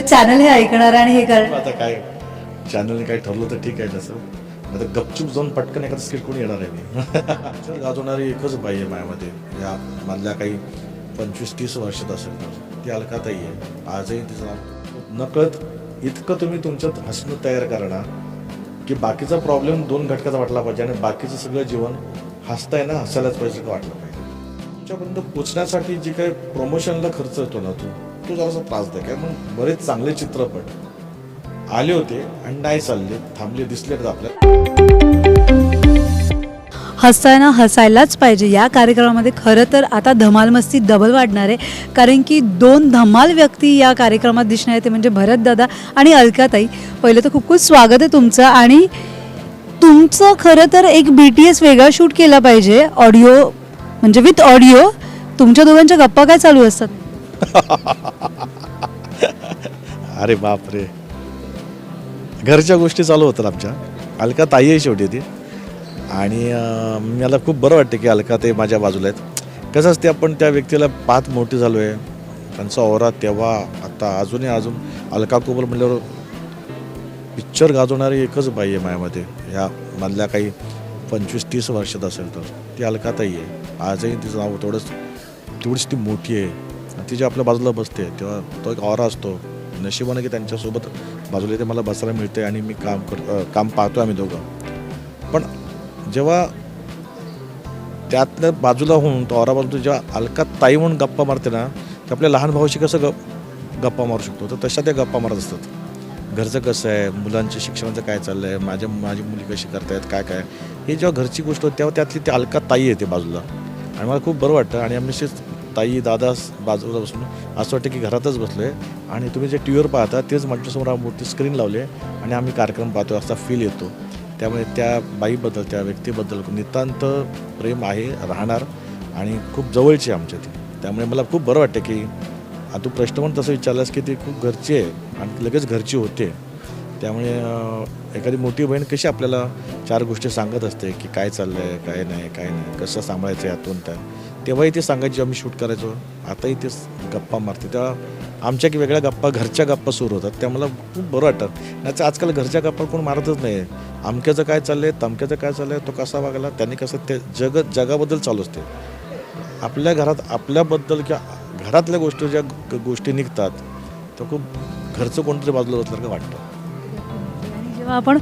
Channel हे ऐकणार आणि हे कर आता काय? चॅनलने काय ठरलं तर ठीक आहे तसं आता गपचूप जाऊन पटकन एखादं स्किट कोणी येणार आहे मी. गाजवणारी एकच बाई आहे माझ्यामध्ये. या मधल्या काही पंचवीस तीस वर्षात असेल तर. ती अलकाताई आहे. आजही तिचं नाव नकळत इतकं तुम्ही तुमच्यात हसणं तयार करणार की बाकीचा प्रॉब्लेम दोन घटकाचा वाटला पाहिजे आणि बाकीचं सगळं जीवन हसताय ना हसायलाच पाहिजे वाटलं पाहिजे. तुमच्यापर्यंत पोचण्यासाठी जे काही प्रमोशनला खर्च येतो ना तो तो जरासा त्रासदायक आहे मग बरेच चांगले चित्रपट आले होते आणि नाही चालले थांबले दिसले आहेत आपल्याला. हसायलाच पाहिजे. या कार्यक्रमामध्ये खरं तर आता धमाल मस्ती डबल वाढणार आहे. कारण की दोन धमाल व्यक्ती या कार्यक्रमात दिसणार आहे ते म्हणजे भरतदादा आणि अलकाताई. पहिलं तर खूप खूप स्वागत आहे तुमचं. आणि तुमचं खरं तर एक बी टी एस वेगळा शूट केला पाहिजे. ऑडिओ म्हणजे विथ ऑडिओ. तुमच्या दोघांच्या गप्पा काय चालू असतात? अरे बापरे. घरच्या गोष्टी चालू होतात आमच्या. अलका ताई आहे शेवटी ती. आणि अं, मला खूप बरं वाटतं की अलका ते माझ्या बाजूला आहेत. कसं असते आपण त्या व्यक्तीला पाहत मोठी झालो आहे त्यांचा ओरा तेव्हा आता अजूनही अजून अलका कुबल म्हटल्यावर पिक्चर गाजवणारी एकच बाई आहे माझ्यामध्ये. या मधल्या काही पंचवीस तीस वर्षात असेल तर. ती अलकाताई आहे. आजही तिचं नाव थोडंच तेवढीच ती मोठी आहे. ती जी आपल्या बाजूला बसते तेव्हा तो एक ऑरा असतो. नशिबानं की त्यांच्यासोबत बाजूला ते मला बसायला मिळते आणि मी काम कर काम पाहतो आम्ही दोघं. पण जेव्हा त्यातल्या बाजूला होऊन तो औरा बाजूला जेव्हा अलका ताई म्हणून गप्पा मारते ना तर आपल्या लहान भावाशी कसं गप गप्पा मारू शकतो? तर तशा त्या गप्पा मारत असतात. घरचं कसं आहे? मुलांच्या शिक्षणाचं काय चाललं आहे माझ्या माझी मुली कशी करतायत? काय काय? हे जेव्हा घरची गोष्ट होती तेव्हा त्यातली ती अलका ताई येते बाजूला. आणि मला खूप बरं वाटतं आणि आम्ही ताई दादा बाजूला बसून असं वाटतं की घरातच बसलो आहे आणि तुम्ही जे टी व्हीवर पाहता तेच माझ्यासमोर मोठी स्क्रीन लावली आहे आणि आम्ही कार्यक्रम पाहतो असा फील येतो. त्यामुळे त्या बाईबद्दल त्या व्यक्तीबद्दल नितांत प्रेम आहे राहणार आणि खूप जवळची आहे आमच्या ती. त्यामुळे मला खूप बरं वाटतं की आता तू प्रश्न पण तसं विचारलास की ती खूप घरची आहे आणि लगेच घरची होते. त्यामुळे एखादी मोठी बहीण कशी आपल्याला चार गोष्टी सांगत असते की काय चाललं आहे काय नाही काय नाही कसं सांभाळायचं यातून त्या. तेव्हाही ते सांगायचे आम्ही शूट करायचो. आताही ते गप्पा मारते तेव्हा आमच्या की वेगळ्या गप्पा घरच्या गप्पा सुरू होतात. त्या मला खूप बरं वाटतात नाही आजकाल घरच्या गप्पा कोण मारतच नाही. आमक्याचं काय चाललंय तमक्याचं काय चाललंय तो कसा वागला त्याने कसं ते जग जगाबद्दल चालू असते. आपल्या घरात आपल्याबद्दल किंवा घरातल्या गोष्टी ज्या ग- गोष्टी निघतात तर खूप घरचं कोणतरी बाजूला बसल्यासारखं वाटतं. जेव्हा आपण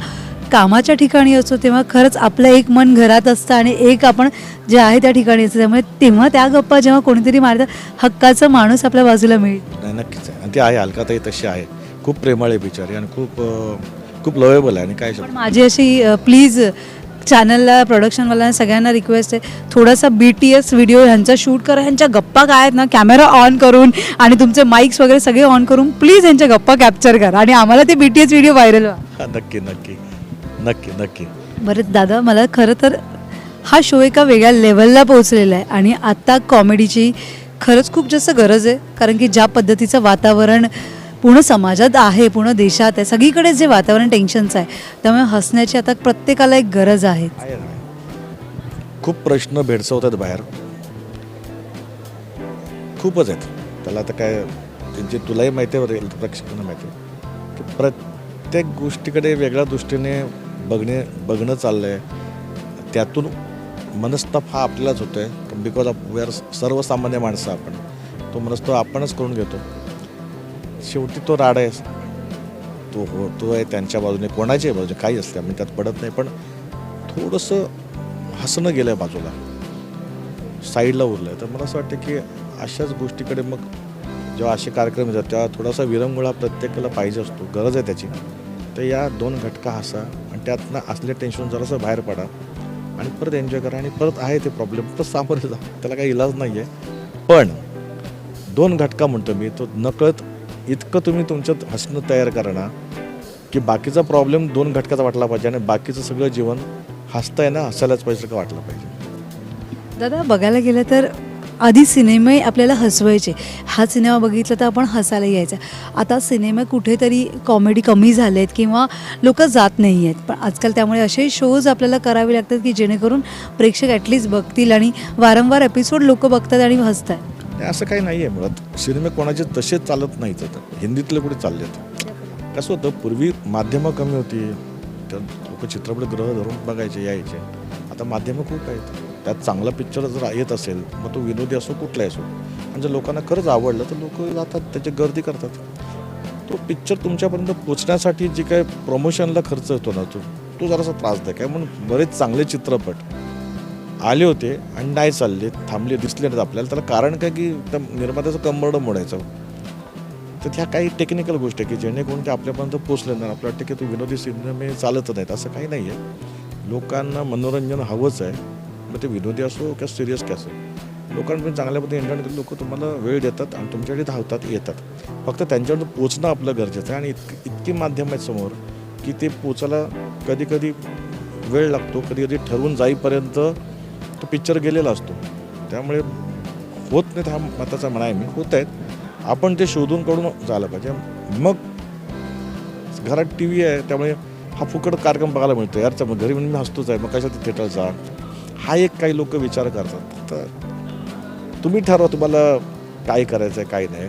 कामाच्या ठिकाणी असतो तेव्हा खरंच आपलं एक मन घरात असतं आणि एक आपण जे आहे त्या ठिकाणी असतं. त्यामुळे तेव्हा त्या गप्पा जेव्हा कोणीतरी मारतात हक्काचा माणूस आपल्या बाजूला मिळेल. नाही नक्कीच आहे. आणि ती आहे अलकाताई तशी आहे. खूप प्रेमळ आहे बिचारी आणि खूप अं, खूप लवेबल आहे आणि काय पण माझी अशी प्लीज चॅनलला प्रोडक्शनवाल्यांना सगळ्यांना रिक्वेस्ट आहे. थोडासा बी टी एस व्हिडिओ ह्यांचा शूट करा. ह्यांच्या गप्पा काय आहेत ना? कॅमेरा ऑन करून आणि तुमचे माईक्स वगैरे सगळे ऑन करून प्लीज ह्यांच्या गप्पा कॅप्चर करा. आणि आम्हाला ते B T S video viral व्हा. हा, नक्की नक्की. नक्की नक्की. बरं दादा मला खरं तर हा शो एका वेगळ्या लेवलला पोहोचलेला आहे आणि आत्ता कॉमेडीची खरंच खूप जास्त गरज आहे. कारण की ज्या पद्धतीचं वातावरण पूर्ण समाजात आहे पूर्ण देशात आहे सगळीकडे जे वातावरण टेन्शनचं आहे त्यामुळे हसण्याची आता प्रत्येकाला एक गरज आहे. खूप प्रश्न भेडसावतात बाहेर. खूपच आहेत. त्याला आता काय त्यांची तुलाही माहिती आहे प्रेक्षकांना माहिती आहे. की प्रत्येक गोष्टीकडे वेगळ्या दृष्टीने बघणे बघणं चाललं आहे त्यातून मनस्ताप हा आपल्यालाच होतो आहे बिकॉज ऑफ वी आर सर्वसामान्य माणसं आपण तो मनस्ताप आपणच करून घेतो. शेवटी तो राड आहे. तो हो तो आहे त्यांच्या बाजूने कोणाच्याही बाजूने काही असते आम्ही त्यात पडत नाही पण थोडंसं हसणं गेलं आहे बाजूला. साईडला उरलं आहे तर मला असं वाटतं की अशाच गोष्टीकडे मग जेव्हा असे कार्यक्रम येतात तेव्हा थोडासा विरंगुळा प्रत्येकाला पाहिजे असतो. गरज आहे त्याची. तर या दोन घटका हसा. त्यातनं असले टेन्शन जरासं बाहेर पडा आणि परत एन्जॉय करा आणि परत आहे ते प्रॉब्लेम तर सामोरे जा. त्याला काही इलाज नाही आहे पण दोन घटका म्हणतो मी तो नकळत इतकं तुम्ही तुमच्यात हसणं तयार करा ना की बाकीचा प्रॉब्लेम दोन घटकाचा वाटला पाहिजे आणि बाकीचं सगळं जीवन हसताय ना हसायलाच पाहिजे का वाटलं पाहिजे. दादा बघायला गेलं तर आधी सिनेमे आपल्याला हसवायचे. हा सिनेमा बघितला तर आपण हसायला यायचा. आता सिनेमे कुठेतरी कॉमेडी कमी झाले आहेत किंवा लोक जात नाही आहेत पण आजकाल त्यामुळे असे शोज आपल्याला करावे लागतात की जेणेकरून प्रेक्षक ॲटलीस्ट बघतील आणि वारंवार एपिसोड लोक बघतात आणि हसतात. असं काही नाही आहे मुळात. सिनेमे कोणाचे तसे चालत नाहीत आता. हिंदीतले कुठे आहेत कसं होतं? पूर्वी माध्यमं कमी होती. तर लोक चित्रपटगृह धरून बघायचे यायचे. आता माध्यमं खूप आहेत. त्यात चांगला पिक्चर जर येत असेल मग तो विनोदी असो कुठलाही असो. आणि जर लोकांना खरंच आवडलं तर लोक जातात त्याची गर्दी करतात. तो पिक्चर तुमच्यापर्यंत पोचण्यासाठी जे काय प्रमोशनला खर्च होतो ना तो तो जरासा त्रासदायक आहे. म्हणून बरेच चांगले चित्रपट आले होते आणि नाही चालले थांबले दिसले नाहीत आपल्याला. त्याला कारण काय की त्या निर्मात्याचं कंबरडं मोडायचं. तर त्या काही टेक्निकल गोष्टी आहे की जेणेकरून ते आपल्यापर्यंत पोचले नाही. आपल्या वाटतं की तो विनोदी सिनेमे चालत नाहीत असं काही नाही आहे लोकांना मनोरंजन हवंच आहे. मग ते विनोदी असो किंवा सिरियस की असो लोकांपर्यंत चांगल्या पद्धतीने इंटरनेट लोक तुम्हाला वेळ देतात आणि तुमच्याकडे धावतात येतात. फक्त त्यांच्यावर पोचणं आपलं गरजेचं आहे आणि इतक इतकी माध्यम आहेत समोर की ते पोचायला कधी कधी वेळ लागतो कधी कधी ठरवून जाईपर्यंत तो पिक्चर गेलेला असतो. त्यामुळे होत नाहीत हा मताचा म्हणा आहे मी होत आहेत. आपण ते शोधून काढून झालं पाहिजे. मग घरात टी व्ही आहे त्यामुळे हा फुकट कार्यक्रम बघायला मिळतो. यार मग घरी म्हणून मी हसतोच आहे. मग कशात थिएटरचा हा एक काही लोक विचार करतात. तर तुम्ही ठरवा तुम्हाला काय करायचं आहे काय नाही.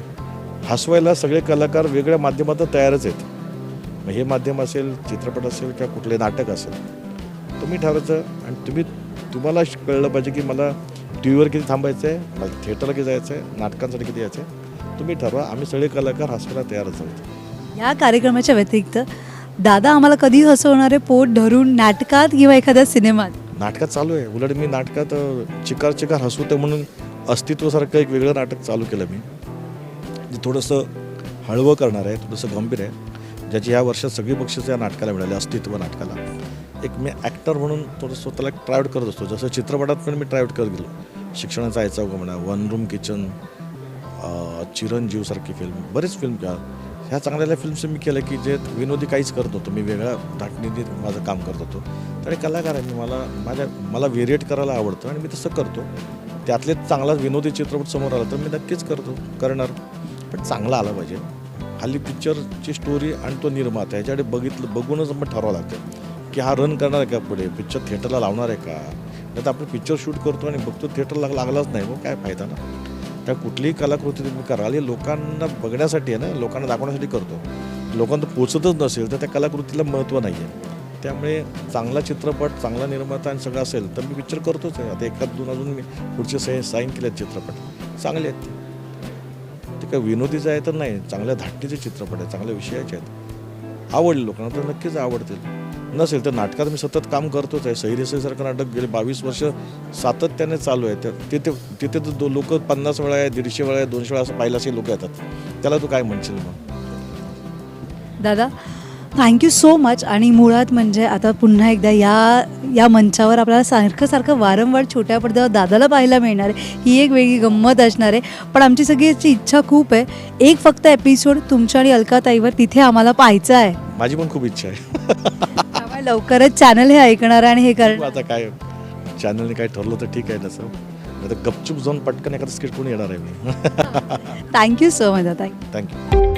हसवायला सगळे कलाकार वेगळ्या माध्यमातून तयारच आहेत. मग हे माध्यम असेल चित्रपट असेल किंवा कुठले नाटक असेल तुम्ही ठरवायचं आणि तुम्ही तुम्हाला कळलं पाहिजे की मला टी व्हीवर किती थांबायचं आहे मला थिएटरला किती जायचं आहे नाटकांसाठी किती यायचं आहे तुम्ही ठरवा. आम्ही सगळे कलाकार हसवायला तयारच आहोत. या कार्यक्रमाच्या व्यतिरिक्त दादा आम्हाला कधी हसवणारे पोट धरून नाटकात किंवा एखाद्या सिनेमात? नाटकात चालू आहे. उलट मी नाटकात चिकार चिकार चिकार हसवते म्हणून अस्तित्वासारखं एक वेगळं नाटक चालू केलं मी. जे थोडंसं हळवं करणार आहे थोडंसं गंभीर आहे ज्याची ह्या वर्षात सगळी बक्षिसं या नाटकाला मिळाली अस्तित्व नाटकाला. एक मी ॲक्टर म्हणून थोडं स्वतःला ट्रायआउट करत असतो. जसं चित्रपटात पण मी ट्रायआउट करत गेलो. शिक्षणाचा यायचा म्हणा वन रूम किचन चिरंजीवसारखी फिल्म बरेच फिल्म ह्या चांगल्या फिल्म्स मी केलं की जे विनोदी काहीच करत होतो. मी वेगळ्या धाटणीने माझं काम करत होतो. तर कलाकारांनी मला माझ्या मला व्हेरिएट करायला आवडतं आणि मी तसं करतो. त्यातले चांगला विनोदी चित्रपट समोर आला तर मी नक्कीच करतो करणार. पण चांगला आला पाहिजे. हल्ली पिक्चरची स्टोरी आणि तो निर्माता ह्याच्याकडे बघितलं बघूनच मग ठरवावं लागतं. की हा रन करणार आहे का पुढे? पिक्चर थिएटरला लावणार आहे का? नाही तर आपण पिक्चर शूट करतो आणि बघतो थिएटरला लागलाच नाही. मग काय फायदा ना? त्या कुठलीही कलाकृती तुम्ही कराल हे लोकांना बघण्यासाठी आहे ना लोकांना दाखवण्यासाठी करतो. लोकांना पोचतच नसेल तर त्या कलाकृतीला महत्त्व नाही आहे त्यामुळे चांगला चित्रपट चांगला निर्माता आणि सगळं असेल तर मी पिक्चर करतोच आहे. आता एखाद दोन अजून मी पुढचे सह साईन केले आहेत चित्रपट. चांगले आहेत. ते काय विनोदीचं आहे तर नाही चांगल्या धाट्टीचे चित्रपट आहेत चांगल्या विषयाचे आहेत. आवडले लोकांना तर नक्कीच आवडतील. नसेल तर नाटकात मी सतत काम करतोच आहे. सहिरेसारखं नाटक गेले बावीस वर्ष सातत्याने चालू आहे. तर तिथे तिथे तर लोक पन्नास वेळा आहे दीडशे वेळा आहे दोनशे वेळा असं पाहिलं असे लोक येतात. त्याला तू काय म्हणशील मग? दादा थँक्यू सो मच आणि मुळात म्हणजे आता पुन्हा एकदा या या मंचावर आपल्याला सारखं सारखं वारंवार छोट्या पडद्यावर दादाला पाहायला मिळणार आहे. ही एक वेगळी गंमत असणार आहे. पण आमची सगळ्याची इच्छा खूप आहे. एक फक्त एपिसोड तुमच्या आणि अलकाताईवर तिथे आम्हाला पाहायचा आहे. माझी पण खूप इच्छा आहे. त्यामुळे लवकरच चॅनल हे ऐकणार आणि हे करणार. आता काय चॅनलने काय ठरलं तर ठीक आहे तसं तर गपचूप जाऊन पटकन एखादं स्किट कोणी येणार आहे मी. थँक्यू सो मच दादा थँक्यू